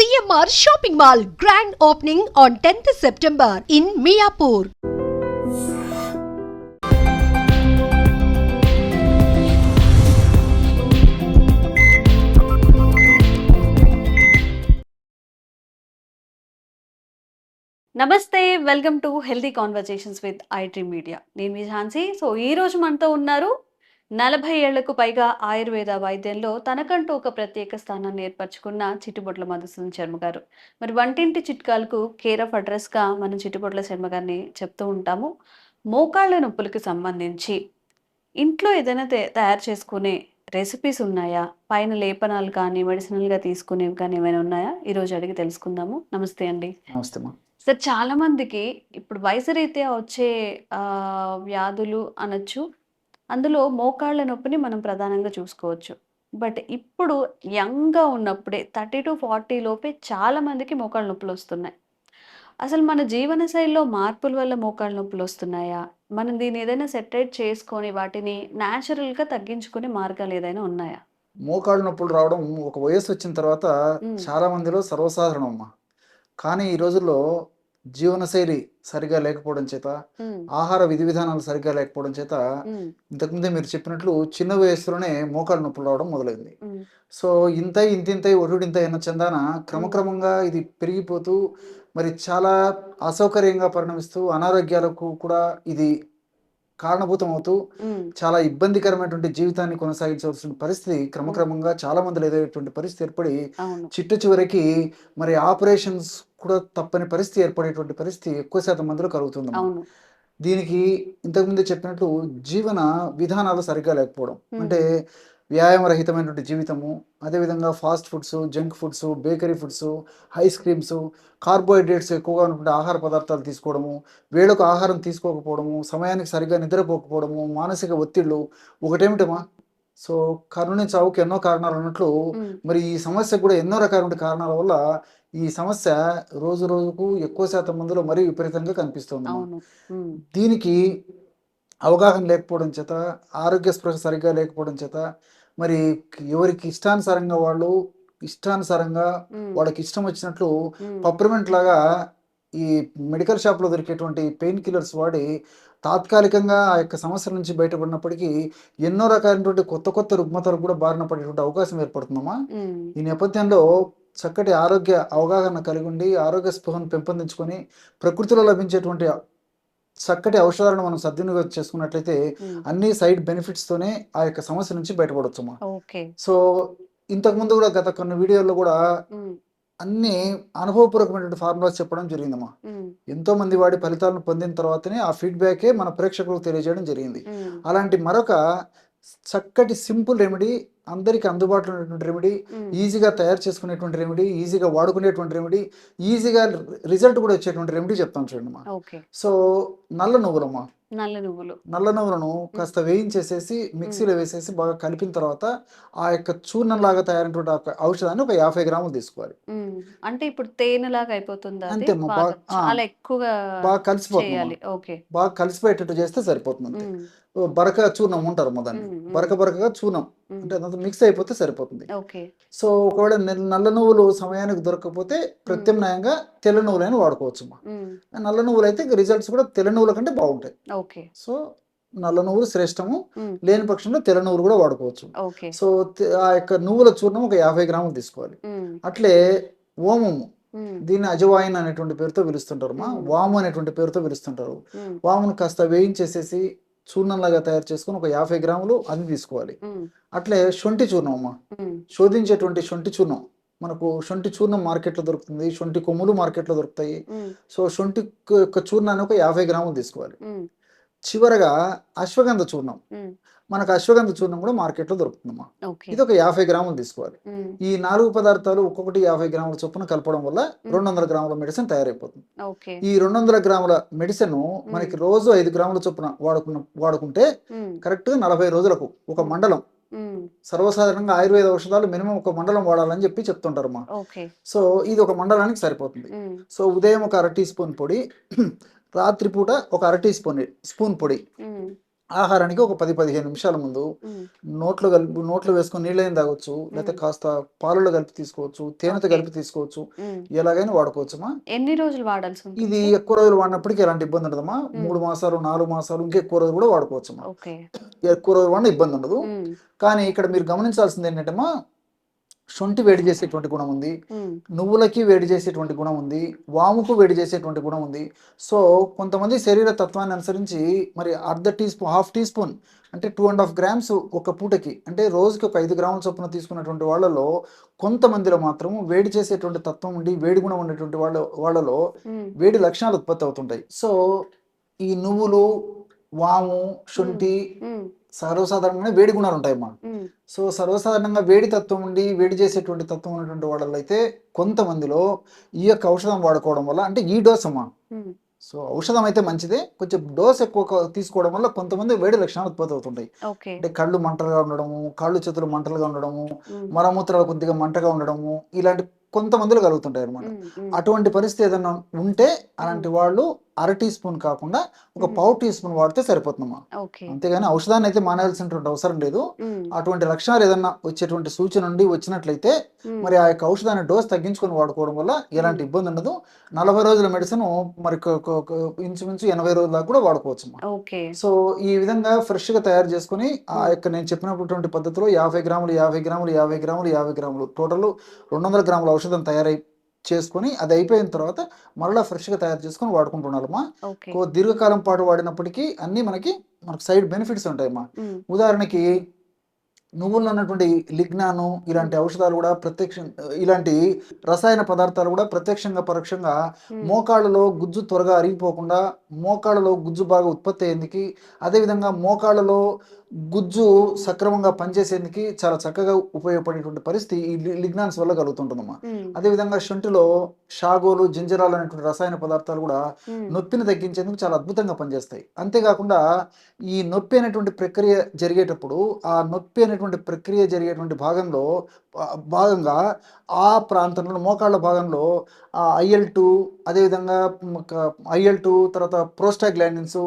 CMR shopping mall grand opening on tenth September in Miyapur నమస్తే welcome to healthy conversations with I media నేను మీ so ఈ రోజు మనతో ఉన్నారు నలభై ఏళ్ళకు పైగా ఆయుర్వేద వైద్యంలో తనకంటూ ఒక ప్రత్యేక స్థానాన్ని ఏర్పరచుకున్న చిట్టుబొట్ల మధుసూదన్ శర్మ గారు. మరి వంటింటి చిట్కాలకు కేర్ ఆఫ్ అడ్రస్గా మనం చిట్టుబొట్ల శర్మ గారిని చెప్తూ ఉంటాము. మోకాళ్ళ నొప్పులకు సంబంధించి ఇంట్లో ఏదైనా తయారు చేసుకునే రెసిపీస్ ఉన్నాయా? పైన లేపనాలు కానీ మెడిసినల్గా తీసుకునేవి కానీ ఏమైనా ఉన్నాయా? ఈరోజు అడిగి తెలుసుకుందాము. నమస్తే అండి. నమస్తే సార్ చాలా మందికి ఇప్పుడు వయసు రీత్యా వచ్చే వ్యాధులు అనొచ్చు అందులో మోకాళ్ళ నొప్పిని మనం ప్రధానంగా చూసుకోవచ్చు. బట్ ఇప్పుడు యంగ్గా ఉన్నప్పుడే థర్టీ టు ఫార్టీ లోపే చాలా మందికి మోకాళ్ళ నొప్పులు వస్తున్నాయి. అసలు మన జీవన శైలిలో మార్పుల వల్ల మోకాళ్ళ నొప్పులు వస్తున్నాయా? మనం దీన్ని ఏదైనా సెటరేట్ చేసుకొని వాటిని న్యాచురల్గా తగ్గించుకునే మార్గాలు ఏదైనా ఉన్నాయా? మోకాళ్ళ నొప్పులు రావడం ఒక వయసు వచ్చిన తర్వాత. చాలా మందిలో సర్వసాధారణం అమ్మా. కానీ ఈ రోజుల్లో జీవనశైలి సరిగా లేకపోవడం చేత ఆహార విధి విధానాలు సరిగా లేకపోవడం చేత ఇంతకుముందే మీరు చెప్పినట్లు చిన్న వయసులోనే మోకాళ్ళ నొప్పులు రావడం మొదలైంది. సో ఇంత ఇంతింత ఒడుడింత అయిన చందాన క్రమక్రమంగా ఇది పెరిగిపోతూ మరి చాలా అసౌకర్యంగా పరిణమిస్తూ అనారోగ్యాలకు కూడా ఇది కారణభూతం అవుతూ చాలా ఇబ్బందికరమైనటువంటి జీవితాన్ని కొనసాగించవలసిన పరిస్థితి క్రమక్రమంగా చాలా మందిలో ఎదురయ్యేటువంటి పరిస్థితి ఏర్పడి చిట్ట చివరికి మరి ఆపరేషన్స్ కూడా తప్పని పరిస్థితి ఏర్పడేటువంటి పరిస్థితి ఎక్కువ శాతం మందిలో కలుగుతుంది దీనికి ఇంతకుముందు చెప్పినట్లు జీవన విధానాలు సరిగ్గా లేకపోవడం. అంటే వ్యాయామరహితమైనటువంటి జీవితము అదేవిధంగా fast foods junk foods bakery foods ice creams carbohydrates ఎక్కువగా ఉన్నటువంటి ఆహార పదార్థాలు తీసుకోవడము వేళకు ఆహారం తీసుకోకపోవడము సమయానికి సరిగ్గా నిద్రపోకపోవడము మానసిక ఒత్తిళ్ళు ఒకటేమిటమా సో కరుణ చావుకి ఎన్నో కారణాలు ఉన్నట్లు మరి ఈ సమస్య కూడా ఎన్నో రకాల కారణాల వల్ల ఈ సమస్య రోజు రోజుకు ఎక్కువ శాతం మందిలో మరీ విపరీతంగా కనిపిస్తుంది దీనికి అవగాహన లేకపోవడం చేత ఆరోగ్య స్పృహ సరిగ్గా లేకపోవడం చేత మరి ఎవరికి ఇష్టానుసారంగా వాళ్ళు ఇష్టానుసారంగా వాళ్ళకి ఇష్టం వచ్చినట్లు పప్రిమెంట్ లాగా ఈ మెడికల్ షాప్లో దొరికేటువంటి పెయిన్ కిల్లర్స్ వాడి తాత్కాలికంగా ఆ యొక్క సమస్యల నుంచి బయటపడినప్పటికీ ఎన్నో రకాలైనటువంటి కొత్త కొత్త రుగ్మతలు కూడా బారిన పడేటువంటి అవకాశం ఏర్పడుతుందమ్మా. ఈ నేపథ్యంలో చక్కటి ఆరోగ్య అవగాహన కలిగి ఉండి ఆరోగ్య స్పృహను పెంపొందించుకొని ప్రకృతిలో లభించేటువంటి చక్కటి ఔషధాలను మనం సద్వినియోగం చేసుకున్నట్లయితే. అన్ని సైడ్ బెనిఫిట్స్తోనే ఆ యొక్క సమస్య నుంచి బయటపడవచ్చమ్మా ఓకే. సో ఇంతకుముందు కూడా గత కొన్ని వీడియోల్లో కూడా అన్ని అనుభవపూర్వకమైనటువంటి ఫార్ములాస్ చెప్పడం జరిగిందమ్మా. ఎంతో మంది వాడి ఫలితాలను పొందిన తర్వాతనే ఆ ఫీడ్బ్యాకే మన ప్రేక్షకులకు తెలియజేయడం జరిగింది. అలాంటి మరొక చక్కటి సింపుల్ రెమెడీ అందరికీ అందుబాటులో ఉన్నటువంటి రెమెడీ ఈజీగా తయారు చేసుకునేటువంటి రెమెడీ ఈజీగా వాడుకునేటువంటి రెమెడీ ఈజీగా రిజల్ట్ కూడా వచ్చేటువంటి రెమెడీ చెప్తాం చూడండి ఓకే. సో నల్ల నువ్వులమ్మా నల్ల నువ్వులు. నల్ల నువ్వులను కాస్త వేయించేసేసి మిక్సీలో వేసేసి బాగా కలిపిన తర్వాత ఆ యొక్క చూర్ణం లాగా తయారైనటువంటి ఔషధాన్ని ఒక యాభై గ్రాములు తీసుకోవాలి. అంటే ఇప్పుడు తేనెలాగా అయిపోతుందా అది? అంతే. చాలా ఎక్కువగా బాగా కలిసిపోతుంది ఓకే. బాగా కలిసిపోయేటట్టు చేస్తే సరిపోతుంది బరక చూర్ణం ఉంటారు ఉమ్. బరక బరకగా చూర్ణం. అంటే అదంతా మిక్స్ అయిపోతే సరిపోతుంది. సో ఒకవేళ నల్ల నువ్వులు సమయానికి దొరకకపోతే ప్రత్యామ్నాయంగా తెల్ల నువ్వులైనా వాడుకోవచ్చు నల్ల నువ్వులు అయితే రిజల్ట్స్ కూడా తెల్ల నువ్వుల కంటే బాగుంటాయి. ఓకే. సో నల్ల నువ్వులు శ్రేష్టము. లేని పక్షంలో తెల్ల నువ్వులు కూడా వాడుకోవచ్చు. సో ఆ యొక్క నువ్వుల చూర్ణం ఒక యాభై గ్రాములు తీసుకోవాలి. అట్లే ఓమము దీన్ని అజవాయిన్ అనేటువంటి పేరుతో పిలుస్తుంటారు మా. వాము అనేటువంటి పేరుతో పిలుస్తుంటారు. వామును కాస్త వేయించేసేసి చూర్ణంలాగా తయారు చేసుకొని ఒక యాభై గ్రాములు అది తీసుకోవాలి. అట్లే శొంఠి చూర్ణం అమ్మ. శోధించేటువంటి శొంఠి చూర్ణం. మనకు శొంఠి చూర్ణం మార్కెట్లో దొరుకుతుంది శొంఠి కొమ్ములు మార్కెట్లో దొరుకుతాయి. సో శొంఠి యొక్క చూర్ణాన్ని ఒక యాభై గ్రాములు తీసుకోవాలి. చివరగా అశ్వగంధ చూర్ణం. మనకు అశ్వగంధ చూర్ణం కూడా మార్కెట్లో దొరుకుతుందమ్మా. ఇది ఒక యాభై గ్రాములు తీసుకోవాలి. ఈ నాలుగు పదార్థాలు ఒక్కొక్కటి యాభై గ్రాముల చొప్పున కలపడం వల్ల రెండు వందల గ్రాముల మెడిసిన్ తయారైపోతుంది. ఈ రెండు వందల గ్రాముల మెడిసిన్ మనకి రోజు ఐదు గ్రాముల చొప్పున వాడుకున్న వాడుకుంటే ఉమ్, కరెక్ట్గా నలభై రోజులకు ఒక మండలం సర్వసాధారణంగా ఆయుర్వేద ఔషధాలు మినిమం ఒక మండలం వాడాలని చెప్పి చెప్తుంటారు మా సో ఇది ఒక మండలానికి సరిపోతుంది. సో ఉదయం ఒక అర టీ స్పూన్ పొడి రాత్రిపూట ఒక అర టీ స్పూన్ స్పూన్ పొడి. ఆహారానికి ఒక పది పదిహేను నిమిషాల ముందు నోట్లో కలిపి నోట్లో వేసుకొని నీళ్ళైనా తాగొచ్చు లేకపోతే కాస్త పాలలో కలిపి తీసుకోవచ్చు తేనెతో. కలిపి తీసుకోవచ్చు. ఎలాగైనా వాడుకోవచ్చమ్మా ఎన్ని రోజులు వాడాల్సి ఇది ఎక్కువ రోజులు వాడినప్పటికీ ఎలాంటి ఇబ్బంది ఉండదమ్మా. మూడు మాసాలు నాలుగు మాసాలు ఇంకా ఎక్కువ రోజులు కూడా వాడుకోవచ్చమ్మా ఓకే. ఎక్కువ రోజులు వాడిన ఇబ్బంది ఉండదు. కానీ ఇక్కడ మీరు గమనించాల్సింది ఏంటంటే శొంఠి వేడి చేసేటువంటి గుణం ఉంది. నువ్వులకి వేడి చేసేటువంటి గుణం ఉంది. వాముకు వేడి చేసేటువంటి గుణం ఉంది. సో కొంతమంది శరీర తత్వాన్ని అనుసరించి మరి అర్ధ teaspoon half teaspoon అంటే టూ అండ్ హాఫ్ గ్రామ్స్ ఒక పూటకి అంటే రోజుకి ఒక ఐదు గ్రాముల చొప్పున తీసుకున్నటువంటి వాళ్ళలో కొంతమందిలో మాత్రం వేడి చేసేటువంటి తత్వం ఉండి వేడి గుణం ఉండేటువంటి వాళ్ళ వాళ్ళలో వేడి లక్షణాలు ఉత్పత్తి అవుతుంటాయి. సో ఈ నువ్వులు వాము శొంఠి సర్వసాధారణంగా వేడి గుణాలు ఉంటాయమ్మా ఉమ్, సో సర్వసాధారణంగా వేడి తత్వం ఉండి వేడి చేసేటువంటి తత్వం ఉన్నటువంటి వాళ్ళలో అయితే కొంతమందిలో ఈ యొక్క ఔషధం వాడుకోవడం వల్ల అంటే ఈ డోస్ అమ్మా. సో ఔషధం అయితే మంచిదే. కొంచెం డోస్ ఎక్కువ తీసుకోవడం వల్ల కొంతమంది వేడి లక్షణాలు ఉత్పత్తి అవుతుంటాయి. అంటే కళ్ళు మంటలుగా ఉండడము కాళ్ళు చేతులు మంటలుగా ఉండడము ఉమ్, మలమూత్రాలు కొద్దిగా మంటగా ఉండడము ఇలాంటి కొంతమందిలో కలుగుతుంటాయి అనమాట అటువంటి పరిస్థితి ఏదైనా ఉంటే అలాంటి వాళ్ళు అర టీ స్పూన్ కాకుండా ఒక పావు టీ స్పూన్ వాడితే సరిపోతుందమ్మా. అంతేగాని ఔషధాన్ని అయితే మానేయాల్సినటువంటి అవసరం లేదు. అటువంటి లక్షణాలు ఏదన్నా వచ్చేటువంటి సూచన నుండి వచ్చినట్లయితే మరి ఆ యొక్క ఔషధాన్ని డోస్ తగ్గించుకొని వాడుకోవడం వల్ల ఎలాంటి ఇబ్బంది ఉండదు. నలభై రోజుల మెడిసిన్ మరి ఇంచుమించు ఎనభై రోజుల దాకా కూడా వాడుకోవచ్చు సో ఈ విధంగా ఫ్రెష్గా తయారు చేసుకొని ఆ యొక్క నేను చెప్పినటువంటి పద్ధతిలో యాభై గ్రాములు యాభై గ్రాములు యాభై గ్రాములు యాభై గ్రాములు టోటల్ రెండు వందల గ్రాముల ఔషధం తయారై చేసుకొని అది అయిపోయిన తర్వాత మరలా ఫ్రెష్గా తయారు చేసుకొని వాడుకుంటున్నారమ్మా కో- దీర్ఘకాలం పాటు వాడినప్పటికీ అన్ని మనకి మనకు సైడ్ బెనిఫిట్స్ ఉంటాయమ్మా. ఉదాహరణకి నువ్వుల్లో ఉన్నటువంటి లిగ్నాను ఇలాంటి ఔషధాలు కూడా ప్రత్యక్ష ఇలాంటి రసాయన పదార్థాలు కూడా ప్రత్యక్షంగా పరోక్షంగా మోకాళ్ళలో గుజ్జు త్వరగా అరిగిపోకుండా మోకాళ్ళలో గుజ్జు బాగా ఉత్పత్తి అయ్యేందుకు అదేవిధంగా మోకాళ్ళలో గుజ్జు సక్రమంగా పనిచేసేందుకు చాలా చక్కగా ఉపయోగపడేటువంటి పరిస్థితి ఈ లిగ్నాన్స్ వల్ల కలుగుతుంటుందమ్మా. అదేవిధంగా శొంఠిలో షాగోలు జింజరాలు అనేటువంటి రసాయన పదార్థాలు కూడా నొప్పిని తగ్గించేందుకు చాలా అద్భుతంగా పనిచేస్తాయి. అంతేకాకుండా ఈ నొప్పి అనేటువంటి ప్రక్రియ జరిగేటప్పుడు ఆ నొప్పి అనేటువంటి ప్రక్రియ జరిగేటువంటి భాగంలో భాగంగా ఆ ప్రాంతంలో మోకాళ్ళ భాగంలో ఆ ఐఎల్ టూ అదేవిధంగా ఐఎల్ టూ తర్వాత ప్రోస్టాగ్లాండిన్స్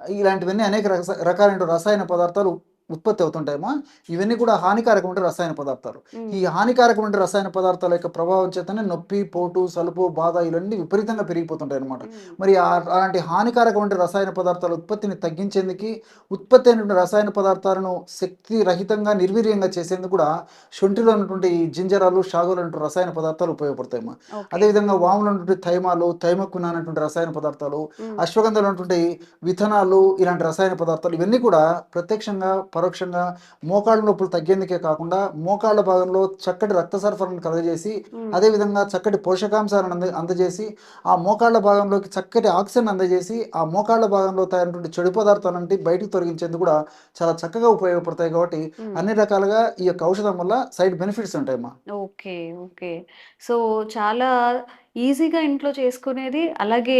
ఇలాంటివన్నీ అనేక రక రకాలైన రసాయన పదార్థాలు ఉత్పత్తి అవుతుంటాయమ్మా. ఇవన్నీ కూడా హానికారకమైన రసాయన పదార్థాలు. ఈ హానికారకమైన రసాయన పదార్థాల యొక్క ప్రభావం చేతనే నొప్పి పోటు సలుపు బాధ ఇవన్నీ విపరీతంగా పెరిగిపోతుంటాయి అనమాట మరి అలాంటి హానికారకమైన రసాయన పదార్థాల ఉత్పత్తిని తగ్గించేందుకు ఉత్పత్తి అయినటువంటి రసాయన పదార్థాలను శక్తి రహితంగా నిర్వీర్యంగా చేసేందుకు కూడా శొంఠిలో ఉన్నటువంటి ఈ జింజరాలు షాగులు అనేటువంటి రసాయన పదార్థాలు ఉపయోగపడతాయమ్మా. అదేవిధంగా వాములో ఉన్నటువంటి థైమాలు థైమక్కున అనేటువంటి రసాయన పదార్థాలు అశ్వగంధలో ఉన్నటువంటి విథనాలు ఇలాంటి రసాయన పదార్థాలు ఇవన్నీ కూడా ప్రత్యక్షంగా పరోక్షంగా మోకాళ్ళ నొప్పులు తగ్గేందుకే కాకుండా మోకాళ్ళ భాగంలో చక్కటి రక్త సరఫరాను కలగజేసి అదేవిధంగా చక్కటి పోషకాంశాలను అంద అందజేసి ఆ మోకాళ్ళ భాగంలోకి చక్కటి ఆక్సిజన్ అందజేసి ఆ మోకాళ్ళ భాగంలో తయారైనటువంటి చెడు పదార్థాలంటే బయటకు తొలగించేందుకు కూడా చాలా చక్కగా ఉపయోగపడతాయి కాబట్టి. అన్ని రకాలుగా ఈ యొక్క ఔషధం వల్ల side benefits ఉంటాయమ్మా. Okay okay. So చాలా ఈజీగా ఇంట్లో చేసుకునేది అలాగే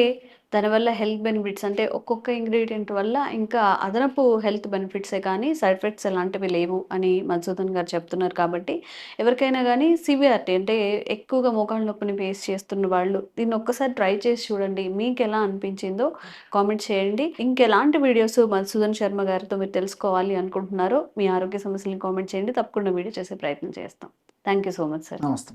దానివల్ల హెల్త్ బెనిఫిట్స్ అంటే ఒక్కొక్క ఇంగ్రీడియంట్ వల్ల ఇంకా అదనపు హెల్త్ బెనిఫిట్సే కానీ సైడ్ ఎఫెక్ట్స్ ఎలాంటివి లేవు అని మధుసూదన్ గారు చెప్తున్నారు కాబట్టి ఎవరికైనా కానీ సివియారిటీ అంటే ఎక్కువగా మోకాళ్ళ నొప్పిని ఫేస్ చేస్తున్న వాళ్ళు దీన్ని ఒక్కసారి ట్రై చేసి చూడండి. మీకు ఎలా అనిపించిందో కామెంట్ చేయండి. ఇంకెలాంటి వీడియోస్ మధుసూదన్ శర్మ గారితో మీరు తెలుసుకోవాలి అనుకుంటున్నారో మీ ఆరోగ్య సమస్యలను కామెంట్ చేయండి. తప్పకుండా వీడియో చేసే ప్రయత్నం చేస్తాం. Thank you so much sir నమస్తే.